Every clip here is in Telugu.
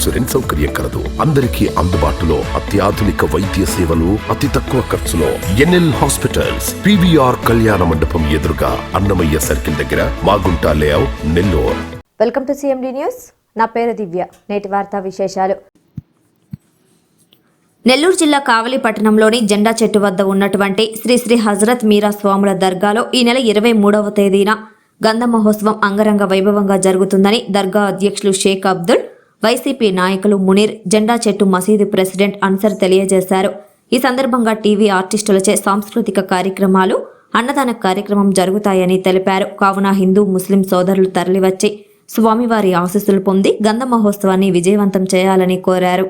ఇన్సూరెన్స్ సౌకర్యం కలదు. అందరికీ అందుబాటులో అత్యాధునిక వైద్య సేవలు అతి తక్కువ ఖర్చులో. ఎన్ఎల్ హాస్పిటల్స్ పివిఆర్ కళ్యాణ మండపం ఎదురుగా అన్నమయ్య సర్కిల్ దగ్గర Magunta layout Nellore. Welcome to C M D news. నా పేరు దివ్య. నేటి వార్తా విశేషాలు. నెల్లూరు జిల్లా కావలి పట్టణంలోని జెండా చెట్టు వద్ద ఉన్నటువంటి శ్రీ శ్రీ హజరత్ మీరా స్వాముల దర్గాలో ఈ నెల ఇరవై మూడవ తేదీన గంధ మహోత్సవం అంగరంగ వైభవంగా జరుగుతుందని దర్గా అధ్యక్షులు షేక్ అబ్దుల్ వైసీపీ నాయకులు మునీర్ జెండా చెట్టు మసీదు ప్రెసిడెంట్ అన్సర్ తెలియజేశారు. ఈ సందర్భంగా టీవీ ఆర్టిస్టులచే సాంస్కృతిక కార్యక్రమాలు అన్నదాన కార్యక్రమం జరుగుతాయని తెలిపారు. కావున హిందూ ముస్లిం సోదరులు తరలివచ్చి స్వామివారి ఆశీస్సులు పొంది గంధ మహోత్సవాన్ని విజయవంతం చేయాలని కోరారు.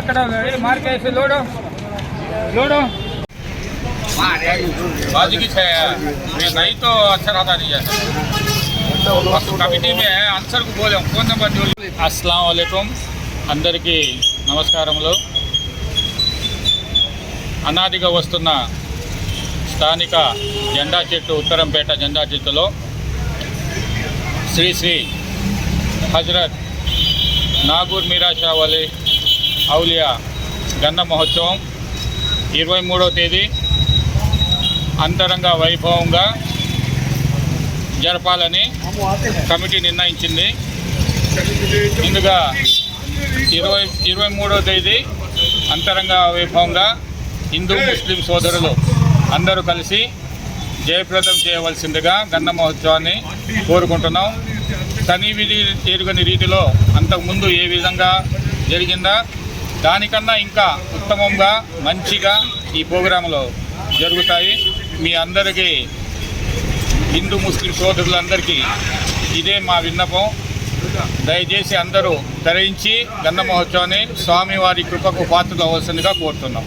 ఎక్కడ? మార్కేసి లోడు. లోడు. बाजू की छे मैं नहीं तो अच्छा रहता नहीं है बस कमिटी में है आंसर को बोले फोन नंबर जो अस्सलाम वालेकुम అందరికీ నమస్కారములు అనాదిగా వస్తున్న స్థానిక జెండా చెట్టు ఉత్తరంపేట జెండా చెట్టులో శ్రీ శ్రీ హజరత్ నాగూర్ మీరా షా వలి ఔలియా గంధ మహోత్సవం ఇరవై మూడవ తేదీ అంతరంగ వైభవంగా జరపాలని కమిటీ నిర్ణయించింది. ముందుగా ఇరవై ఇరవై మూడో తేదీ అంతరంగ వైభవంగా హిందూ ముస్లిం సోదరులు అందరూ కలిసి జయప్రదం చేయవలసిందిగా గన్న మహోత్సవాన్ని కోరుకుంటున్నాం. తని విధి ఎరుగని రీతిలో అంతకుముందు ఏ విధంగా జరిగిందా దానికన్నా ఇంకా ఉత్తమంగా మంచిగా ఈ ప్రోగ్రాంలో జరుగుతాయి. మీ అందరికీ హిందూ ముస్లిం సోదరులందరికీ ఇదే మా విన్నపం. దయచేసి అందరూ ధరించి గంధ మహోత్సవాన్ని స్వామివారి కృపకు పాత్రలు అవసరంగా కోరుతున్నాం.